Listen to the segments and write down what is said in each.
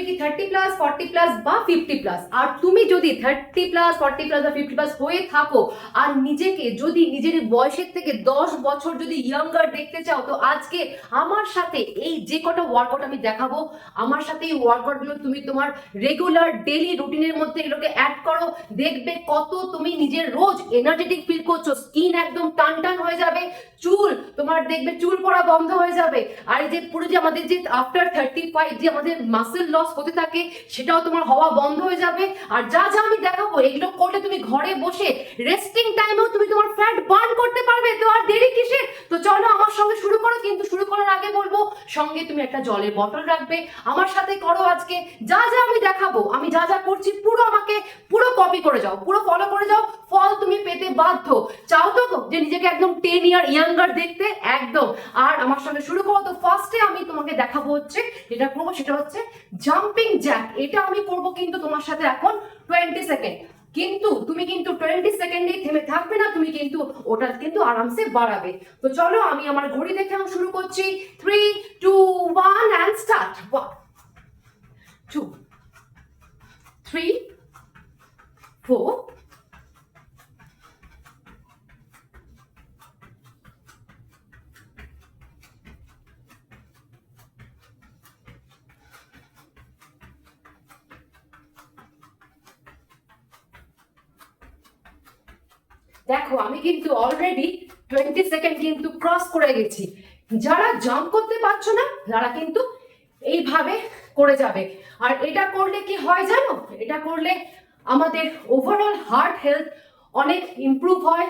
তুমি কি thirty plus forty plus বা ফিফটি প্লাস আর তুমি যদি থার্টি প্লাস ফর্টি প্লাস বা ফিফটি প্লাস হয়ে থাকো, আর নিজেকে যদি নিজের বয়সের থেকে দশ বছর যদি ইয়াঙ্গার দেখতে চাও, তো আজকে আমার সাথে এই যে কটা ওয়ার্কআউট আমি দেখাবো, আমার সাথে এই ওয়ার্কআউটগুলো তুমি তোমার রেগুলার ডেলি রুটিনের মধ্যে এগুলোকে অ্যাড করো, দেখবে কত তুমি নিজের রোজ এনার্জেটিক ফিল করছ স্কিন একদম টান টান হয়ে যাবে, চুল তোমার দেখবে চুল পড়া বন্ধ হয়ে যাবে, আর এই যে পুরো যে আমাদের যে আফটার থার্টি ফাইভ যে আমাদের মাসেল লস হতে থাকে, সেটাও তোমার হওয়া বন্ধ হয়ে যাবে। আর যা যা আমি দেখাবো, এগুলো করলে তুমি ঘরে বসে রেস্টিং টাইমেও তুমি তোমার ফ্যাট বার্ন করতে পারবে। তো আর দেরি কিসের? তো চলো আমার সঙ্গে শুরু করো, কিন্তু শুরু করার আগে বলব, সঙ্গে তুমি একটা জলের বটল রাখবে। আমার সাথে করো আজকে, যা যা আমি দেখাবো, আমি যা যা করছি, পুরো আমাকে, পুরো কপি করে যাও, পুরো ফলো করে যাও, ফল তুমি পেতে বাধ্য। চাও তো যে নিজেকে একদম টেন ইয়ার ইয়াঙ্গার দেখতে, একদম। আর আমার সঙ্গে শুরু করো, তো ফার্স্টে আমি তোমাকে দেখাবো হচ্ছে, যেটা করব সেটা হচ্ছে জাম্পিং জ্যাক এটা আমি করব কিন্তু তোমার সাথে এখন টোয়েন্টি সেকেন্ড কিন্তু তুমি কিন্তু টোয়েন্টি সেকেন্ডে থেমে থাকবে না, তুমি কিন্তু ওটা কিন্তু আরামসে বাড়াবে। তো চলো আমি আমার ঘড়ি দেখে আমি শুরু করছি। Three two one and start one two three four দেখো, আমি কিন্তু অলরেডি টোয়েন্টি সেকেন্ড কিন্তু ক্রস করে গেছি। যারা জাম্প করতে পারছ না, তারা কিন্তু এইভাবে করে যাবে। আর এটা করলে কি হয় জানো? এটা করলে আমাদের ওভারঅল হার্ট হেলথ অনেক ইমপ্রুভ হয়,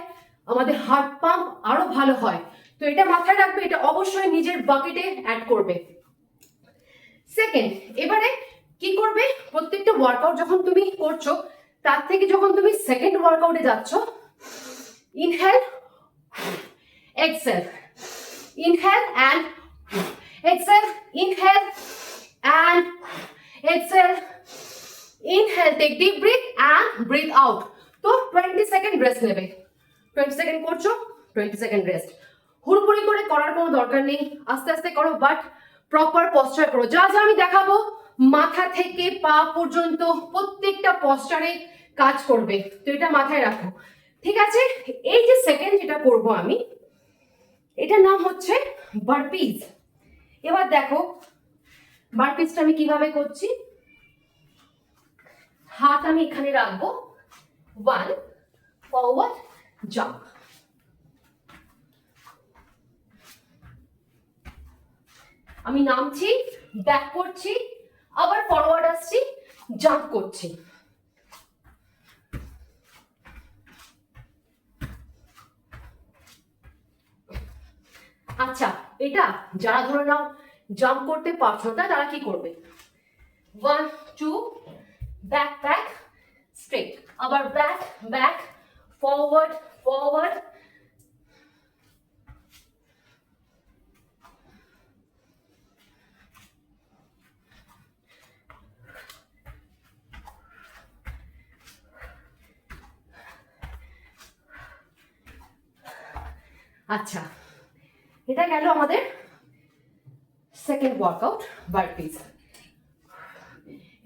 আমাদের হার্ট পাম্প আরও ভালো হয়। তো এটা মাথায় রাখবে, এটা অবশ্যই নিজের বাকেটে অ্যাড করবে। সেকেন্ড এবারে কি করবে? প্রত্যেকটা ওয়ার্কআউট যখন তুমি করছ, তার থেকে যখন তুমি সেকেন্ড ওয়ার্কআউটে যাচ্ছ inhale. Exhale. Inhale and exhale. Inhale and exhale. Inhale, take deep breath and breathe out. তো টোয়েন্টি সেকেন্ড রেস্ট নেবে। টোয়েন্টি সেকেন্ড করছ টোয়েন্টি সেকেন্ড রেস্ট হুড়পুড়ি করে করার কোনো দরকার নেই। আস্তে আস্তে করো বাট প্রপার পশ্চার করো। যা যা আমি দেখাবো, মাথা থেকে পা পর্যন্ত প্রত্যেকটা পশ্চারে কাজ করবে। তো এটা মাথায় রাখো। ঠিক আছে? এই যে সেকেন্ড যেটা করব আমি, এটা নাম হচ্ছে বারপিজ এবার দেখো বারপিজটা আমি কীভাবে করছি? হাত আমি এখানে রাখব। ওয়ান ফরওয়ার্ড জাম্প আমি নামছি ব্যাক করছি, আবার ফরওয়ার্ড আসছি জাম্প করছি। আচ্ছা এটা যারা ধরে নাও জাম্প করতে পারছ না, তারা কি করবে? One two back back straight আবার ব্যাক ব্যাক ফরওয়ার্ড ফরওয়ার্ড আচ্ছা এটা গেল আমাদের সেকেন্ড ওয়ার্কআউট বারপিস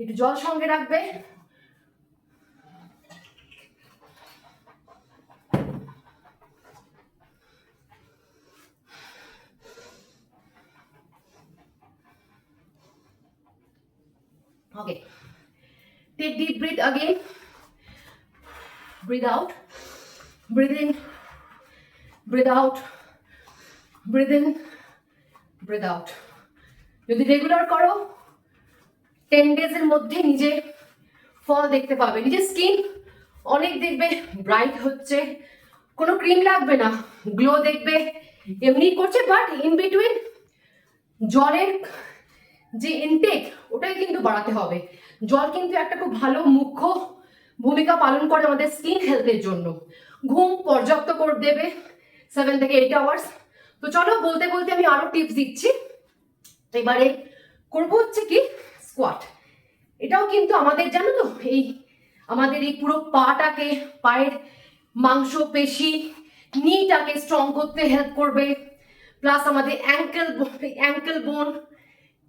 একটু জল সঙ্গে রাখবে Okay. Take deep breath again. Breathe out. Breathe in. Breathe out. Breathe in breathe out যদি রেগুলার করো টেন ডেজের মধ্যে নিজে ফল দেখতে পাবে। নিজের স্কিন অনেক দেখবে ব্রাইট হচ্ছে। কোনো ক্রিম লাগবে না গ্লো দেখবে, এমনি করছে বাট ইন বিটুইন জলের যে ইনটেক ওটাই কিন্তু বাড়াতে হবে। জল কিন্তু একটা খুব ভালো মুখ্য ভূমিকা পালন করে আমাদের স্কিন হেলথের জন্য। ঘুম পর্যাপ্ত করে দেবে সেভেন থেকে এইট আওয়ার্স তো চলো বলতে বলতে আমি আরও টিপস দিচ্ছি। এবারে করব হচ্ছে কি স্কোয়াট এটাও কিন্তু আমাদের জানো তো, এই আমাদের এই পুরো পাটাকে, পায়ের মাংস, পেশি নিটাকে স্ট্রং করতে হেল্প করবে। প্লাস আমাদের অ্যাঙ্কেল অ্যাঙ্কেল বোন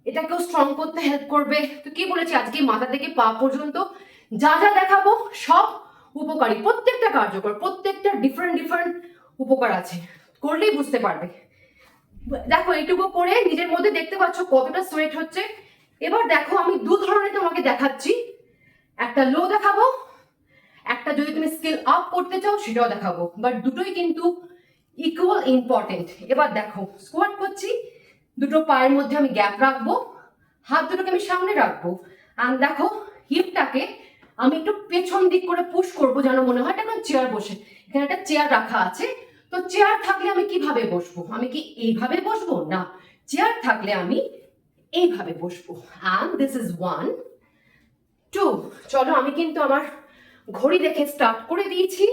এটাকেও স্ট্রং করতে হেল্প করবে। তো কি বলেছি, আজকে মাথা থেকে পা পর্যন্ত যা যা দেখাবো সব উপকারী। প্রত্যেকটা কার্যকর, প্রত্যেকটা ডিফারেন্ট ডিফারেন্ট উপকার আছে। করলেই বুঝতে পারবে। দেখো, এইটুকু করে নিজের মধ্যে দেখতে পাচ্ছ কতটা সোয়েট হচ্ছে। এবার দেখো, আমি দু ধরনের তোমাকে দেখাচ্ছি। একটা লো দেখাবো, একটা যদি তুমি স্কিল আপ করতে চাও, সেটাও দেখাবো। বাট দুটোই কিন্তু ইকুয়াল ইম্পর্টেন্ট এবার দেখো স্কোয়াট করছি, দুটো পায়ের মধ্যে আমি গ্যাপ রাখব, হাত দুটোকে আমি সামনে রাখব। আর দেখো হিপটাকে আমি একটু পেছন দিক করে পুশ করব, যেন মনে হয় এটা চেয়ার বসে। এখানে একটা চেয়ার রাখা আছে। তো চেয়ার থাকলে আমি কীভাবে বসবো? আমি কি এইভাবে বসবো? না। চেয়ার থাকলে আমি এইভাবে বসবো। And this is one two চলো, আমি কিন্তু আমার ঘড়ি দেখে স্টার্ট করে দিয়েছি।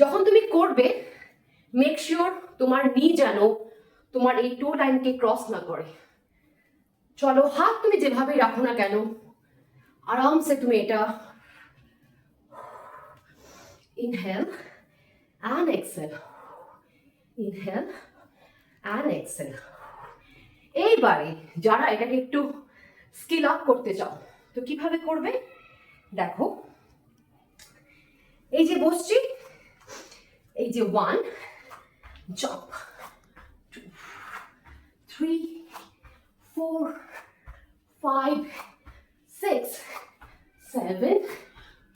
যখন তুমি করবে মেক শিওর তোমার নি যেন তোমার এই টো লাইনকে ক্রস না করে। চলো, হাত তুমি যেভাবেই রাখো না কেন আরামসে তুমি এটা inhale and exhale inhale and exhale এইবারে যারা এটাকে একটু স্কিল আপ করতে চাও, তো কীভাবে করবে? দেখো, এই যে বসছি, এই যে one jump three four five six seven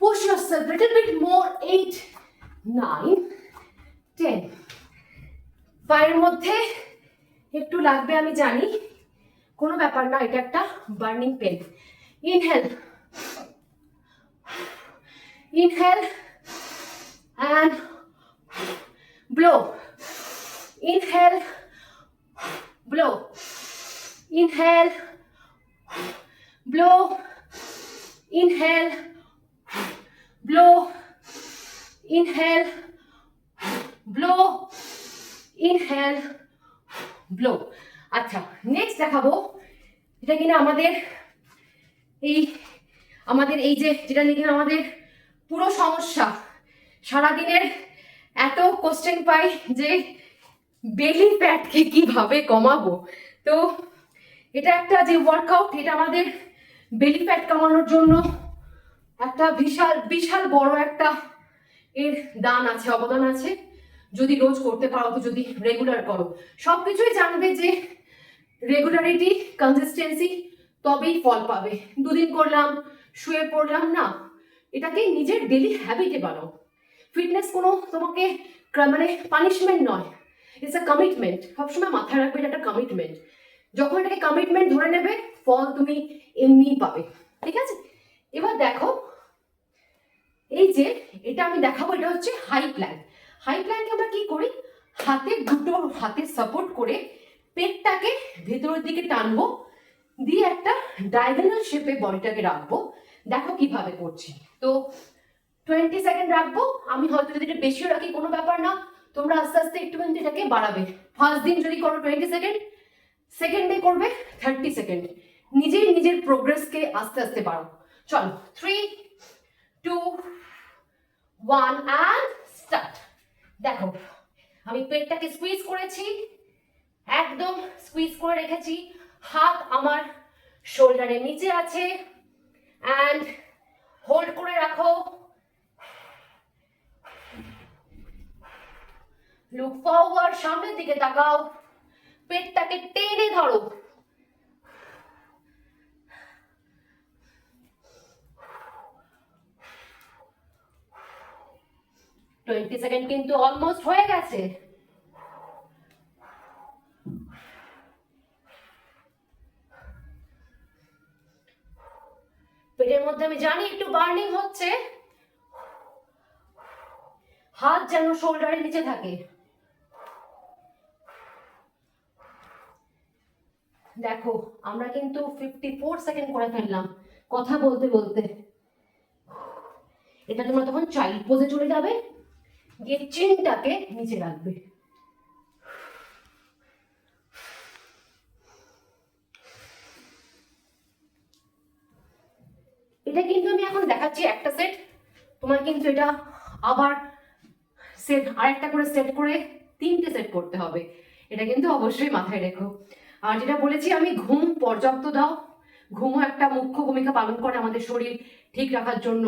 push yourself a little bit more eight nine ten পায়ের মধ্যে একটু লাগবে আমি জানি কোনো ব্যাপার না এটা একটা burning pain inhale inhale and blow. Inhale, blow. Inhale, blow. Inhale, blow. Inhale, blow. Inhale, blow. আচ্ছা নেক্সট দেখাবো এটা কিনা আমাদের এই আমাদের এই যে যেটা নিয়ে কিনা আমাদের পুরো সমস্যা সারাদিনের এত কোশ্চেন পাই যে বেলি ফ্যাটকে কীভাবে কমাবো তো এটা একটা যে ওয়ার্কআউট এটা আমাদের বেলি ফ্যাট কমানোর জন্য একটা বিশাল বিশাল বড় একটা এর দান আছে, অবদান আছে। যদি রোজ করতে পারো তো যদি রেগুলার করো। সব কিছুই জানবে যে রেগুলারিটি কনসিস্টেন্সি তবেই ফল পাবে। দুদিন করলাম, শুয়ে পড়লাম, না। এটাকে নিজের ডেলি হ্যাবিটে বানাও। ফিটনেস কোনো তোমাকে মানে পানিশমেন্ট নয়। ইটস আ কমিটমেন্ট সবসময় মাথায় রাখবে এটা একটা কমিটমেন্ট যখন এটাকে কমিটমেন্ট ধরে নেবে, ফল তুমি এমনিই পাবে। ঠিক আছে? এবার দেখো, এই যে এটা আমি দেখাবো, এটা হচ্ছে হাই প্ল্যান হাই প্ল্যানকে আমরা কি করি? হাতে দুটো হাতে সাপোর্ট করে পেটটাকে ভেতরের দিকে টানবো, দিয়ে একটা ডায়াগোনাল শেপে বডিটাকে রাখব। দেখো কীভাবে করছি। তো টোয়েন্টি সেকেন্ড রাখব। আমি হয়তো যদি এটা বেশিও রাখি, কোনো ব্যাপার না। তোমরা আস্তে আস্তে একটু এটাকে বাড়াবে। ফার্স্ট দিন যদি করো টোয়েন্টি সেকেন্ড সেকেন্ড ডে করবে থার্টি সেকেন্ড নিজেই নিজের প্রোগ্রেসকে আস্তে আস্তে বাড়াও। চলো three two one and start দেখো, আমি পেটটাকে স্কুইজ করেছি, একদম স্কুইজ করে রেখেছি। হাত আমার শোল্ডারের নিচে আছে। অ্যান্ড হোল্ড করে রাখো। লুক ফরওয়ার্ড সামনের দিকে তাকাও। পেটটাকে টেনে ধরো। টোয়েন্টি সেকেন্ড কিন্তু অলমোস্ট হয়ে গেছে। পেটের মধ্যে আমি জানি একটু বার্নিং হচ্ছে। হাত যেন শোল্ডারের নিচে থাকে। দেখো, আমরা কিন্তু ফিফটি ফোর সেকেন্ড করে ফেললাম, কথা বলতে বলতে। এটা তোমরা তখন চাইল্ড পোজে চলে যাবে। গিয়ে চিনটাকে নিচে রাখবে। এটা কিন্তু আমি এখন দেখাচ্ছি একটা সেট তোমার কিন্তু এটা আবার সেট আরেকটা করে সেট করে তিনটে সেট করতে হবে। এটা কিন্তু অবশ্যই মাথায় রেখো। আর যেটা বলেছি, আমি ঘুম পর্যাপ্ত দাও। ঘুমও একটা মুখ্য ভূমিকা পালন করে আমাদের শরীর। ঠিক রাখার জন্য,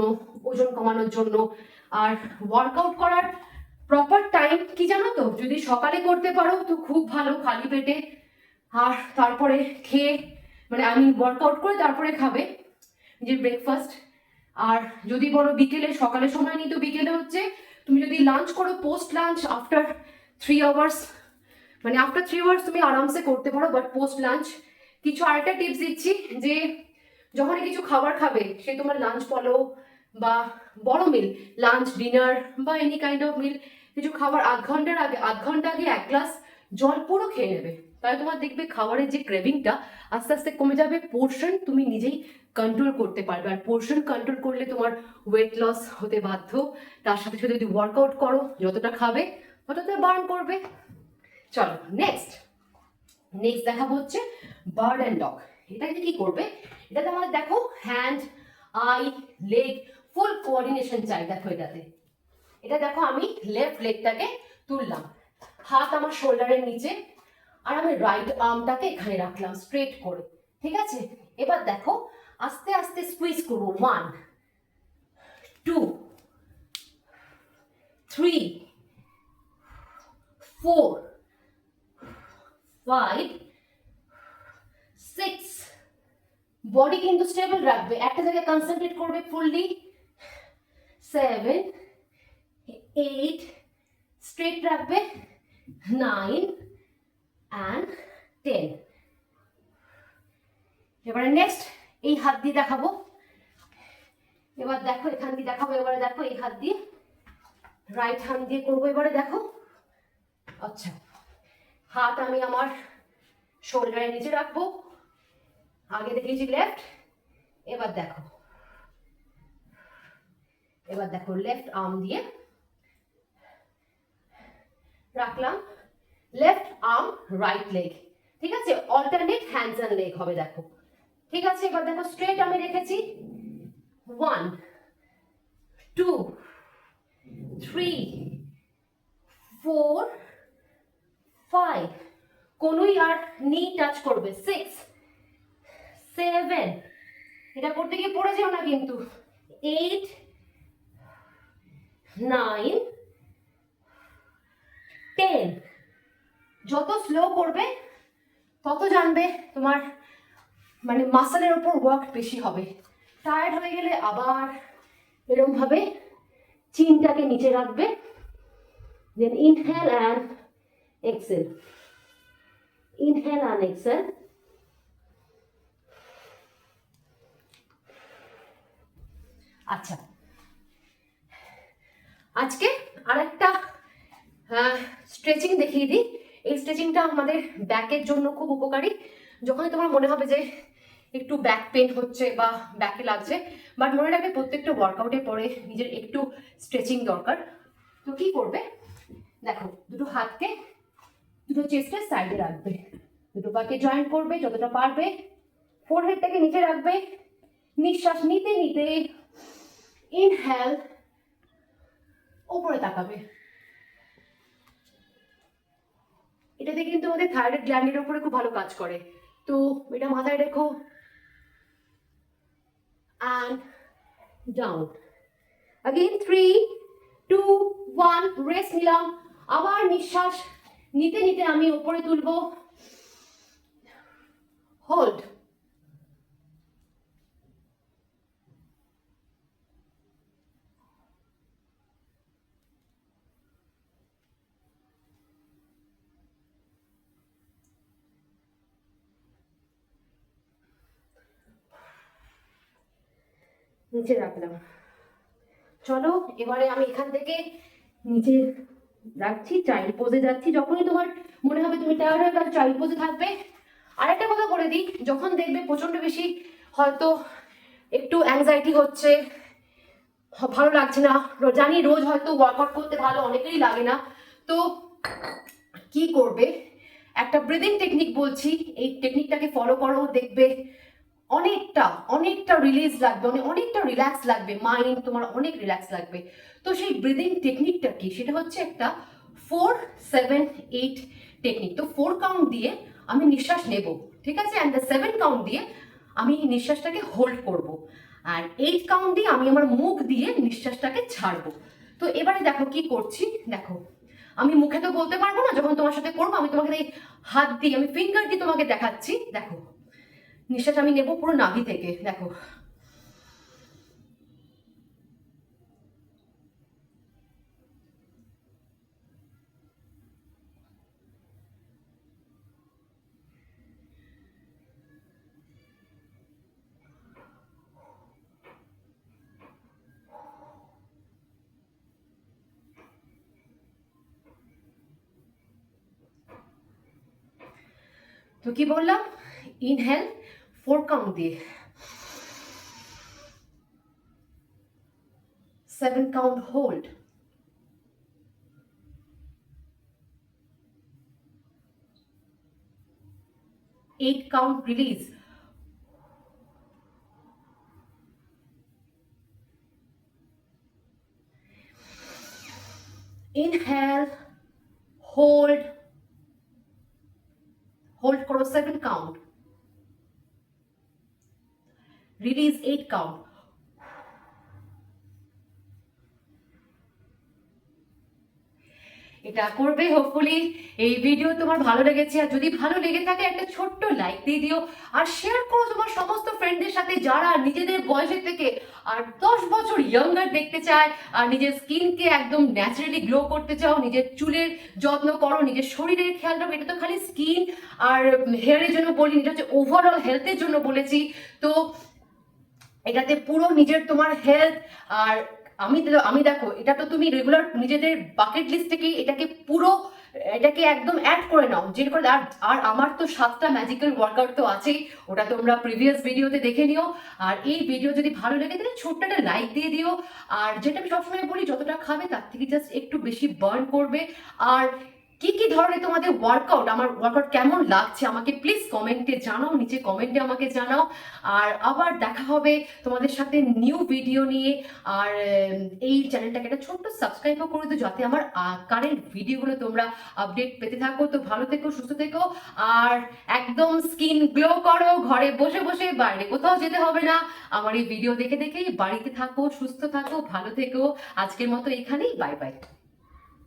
ওজন কমানোর জন্য, আর ওয়ার্কআউট করার প্রপার টাইম কি জানো তো? যদি সকালে করতে পারো তো খুব ভালো, খালি পেটে। আর তারপরে খেয়ে মানে আমি ওয়ার্কআউট করে তারপরে খাবে যে ব্রেকফাস্ট আর যদি বলো বিকেলে, সকালে সময় নিই তো বিকেলে হচ্ছে, তুমি যদি লাঞ্চ করো post lunch after three hours মানে আফটার থ্রি আওয়ার্স তুমি আরামসে করতে পারো বাট পোস্ট লাঞ্চ কিছু আরেকটা টিপস দিচ্ছি যে যখনই কিছু খাবার খাবে, সে তোমার লাঞ্চ বলো বা বড় মিল লাঞ্চ ডিনার বা এনি কাইন্ড অফ মিল কিছু খাবার আধ ঘণ্টার আগে, আধ ঘণ্টা আগে এক গ্লাস জল পুরো খেয়ে নেবে। তাহলে তোমার দেখবে খাবারের যে ক্রেভিংটা আস্তে আস্তে কমে যাবে পোর্শন তুমি নিজেই কন্ট্রোল করতে পারবে। আর পোর্শন কন্ট্রোল করলে তোমার ওয়েট লস হতে বাধ্য। তার সাথে সাথে যদি ওয়ার্কআউট করো, যতটা খাবে, ততটা বার্ন করবে। চলো নেক্সট নেক্সট দেখাবো হচ্ছে বার্ড অ্যান্ড ডগ এটাতে কি করবে? এটাতে আমাদের দেখো hand eye leg full coordination চাই দেখো এটাতে। এটা দেখো আমি লেফট লেগটাকে তুললাম। হাত আমার শোল্ডারের নিচে আর আমি রাইট আর্মটাকে এখানে রাখলাম স্ট্রেট করে। ঠিক আছে? এবার দেখো আস্তে আস্তে স্কুইজ করব। One two three four five six body কিন্তু স্টেবল রাখবে। একটা জায়গায় কনসেন্ট্রেট করবে ফুললি সেভেন এইট স্ট্রেট রাখবে। নাইন অ্যান্ড টেন এবারে নেক্সট এই হাত দিয়ে দেখাবো। এবার দেখো, এখান দিয়ে দেখাবো, এবারে দেখো, এই হাত দিয়ে রাইট হ্যান্ড দিয়ে করব। এবারে দেখো। আচ্ছা। হাত আমি আমার শোল্ডারের নিচে রাখব। আগে দেখিয়েছি লেফট এবার দেখো। এবার দেখো লেফট আর্ম দিয়ে রাখলাম। লেফট আর্ম রাইট লেগ ঠিক আছে? অল্টারনেট হ্যান্ডস অ্যান্ড লেগ হবে, দেখো। ঠিক আছে? এবার দেখো স্ট্রেট আমি রেখেছি। One two three four five কোনোই আর নি টাচ করবে। সিক্স সেভেন এটা করতে গিয়ে পড়ে যেও না কিন্তু। এইট নাইন টেন যত স্লো করবে, তত জানবে তোমার মানে মাসেলের ওপর ওয়ার্ক বেশি হবে। টায়ার্ড হয়ে গেলে আবার এরকম ভাবে চিনটাকে নিচে রাখবে। Then inhale and exhale inhale and exhale আচ্ছা। আজকে আরেকটা স্ট্রেচিং দেখিয়ে দিই। এই স্ট্রেচিংটা আমাদের ব্যাকের জন্য খুব উপকারী। যখনই তোমার মনে হবে যে একটু ব্যাক পেন হচ্ছে বা ব্যাকে লাগছে বাট মনে রাখবে প্রত্যেকটা ওয়ার্কআউটে পরে নিজের একটু স্ট্রেচিং দরকার। তো কি করবে? দেখো, দুটো হাতকে দুটো চেস্টের সাইডে রাখবে। দুটো পাকে জয়েন্ট করবে, যতটা পারবে ফোরহেডটাকে নিচে রাখবে। নিঃশ্বাস নিতে নিতে ইনহেল ওপরে তাকাবে। এটাতে কিন্তু আমাদের থাইরয়েড গ্ল্যান্ডের ওপরে খুব ভালো কাজ করে। তো এটা মাথায় রেখো। And down again three two one rest নিলাম। আবার নিঃশ্বাস নিতে নিতে আমি উপরে তুলবো। হোল্ড নিচে রাখলাম। চলো এবারে আমি এখান থেকে নিচে রাখছি চাইল্ড পোজে যাচ্ছি, যখনই তোমার মনে হবে তুমি টায়ার্ড হয়ে গেছো চাইল্ড পোজে থাকবে। আরেকটা কথা বলে দিই, যখন দেখবে প্রচণ্ড বেশি হয়তো একটু অ্যাংজাইটি হচ্ছে, ভালো লাগছে না, জানি রোজ হয়তো ওয়ার্কআউট করতে ভালো অনেকেরই লাগে না, তো কি করবে? একটা ব্রিদিং টেকনিক বলছি, এই টেকনিকটাকে ফলো করো, দেখবে অনেকটা অনেকটা রিলিজ লাগবে অনেক অনেকটা রিল্যাক্স লাগবে মাইন্ড তোমার অনেক রিল্যাক্স লাগবে। তো সেই ব্রিদিং টেকনিকটা কি? সেটা হচ্ছে একটা ফোর সেভেন এইট টেকনিক তো ফোর কাউন্ট দিয়ে আমি নিঃশ্বাস নেব, ঠিক আছে? অ্যান্ড দ্য সেভেন কাউন্ট দিয়ে আমি নিঃশ্বাসটাকে হোল্ড করব। আর এইট কাউন্ট দিয়ে আমি আমার মুখ দিয়ে নিঃশ্বাসটাকে ছাড়বো। তো এবারে দেখো কি করছি? দেখো, আমি মুখে তো বলতে পারব না, যখন তোমার সাথে করব, আমি তোমাকে হাত দিয়ে, আমি ফিঙ্গার দিয়ে তোমাকে দেখাচ্ছি? দেখো নিঃশ্বাস আমি নেব পুরো নাভি থেকে দেখো। তো কি বললাম? ইনহেল ফোর কাউন্ট দিয়ে seven count hold eight count release inhale, hold hold করো seven count release eight count এটা করবে হোপফুলি এই ভিডিও তোমার ভালো লেগেছে। আর যদি ভালো লেগে থাকে, একটা ছোট্ট লাইক দিয়ে দিও। আর শেয়ার করো তোমার সমস্ত ফ্রেন্ডদের সাথে যারা নিজেদের বয়সের থেকে আর দশ বছর ইয়াঙ্গার দেখতে চায়, আর নিজের স্কিনকে একদম ন্যাচারালি গ্লো করতে চাও, নিজের চুলের যত্ন করো, নিজের শরীরের খেয়াল রাখো, এটা তো খালি স্কিন আর হেয়ারের জন্য বলি এটা হচ্ছে ওভারঅল হেলথের জন্য বলেছি। তো এটাতে পুরো নিজের তোমার হেলথ আর আমি আমি দেখো, এটা তো তুমি রেগুলার নিজেদের বাকেট লিস্ট থেকে এটাকে পুরো, এটাকে একদম অ্যাড করে নাও। যে করে আর আর আমার তো সাতটা ম্যাজিক্যাল ওয়ার্কআউট তো আছেই, ওটা তোমরা প্রিভিয়াস ভিডিওতে দেখে নিও। আর এই ভিডিও যদি ভালো লেগে তাহলে ছোট্ট একটা লাইক দিয়ে দিও। আর যেটা আমি সবসময় বলি, যতটা খাবে তার থেকে জাস্ট একটু বেশি বার্ন করবে। আর কি কি ধরনের তোমাদের ওয়ার্কআউট আমার ওয়ার্কআউট কেমন লাগছে? আমাকে প্লিজ কমেন্টে জানাও, নিচে কমেন্টে আমাকে জানাও। আর আবার দেখা হবে তোমাদের সাথে নিউ ভিডিও নিয়ে। আর এই চ্যানেলটাকে একটা ছোট্ট সাবস্ক্রাইবও করে দিও যাতে আমার কারেন্ট ভিডিওগুলো তোমরা আপডেট পেতে থাকো। তো ভালো থেকো, সুস্থ থেকো। আর একদম স্কিন গ্লো করো, ঘরে বসে বসে। বাইরে কোথাও যেতে হবে না। আমার এই ভিডিও দেখে দেখেই বাড়িতে থাকো, সুস্থ থাকো, ভালো থেকো। আজকের মতো এখানেই বাই বাই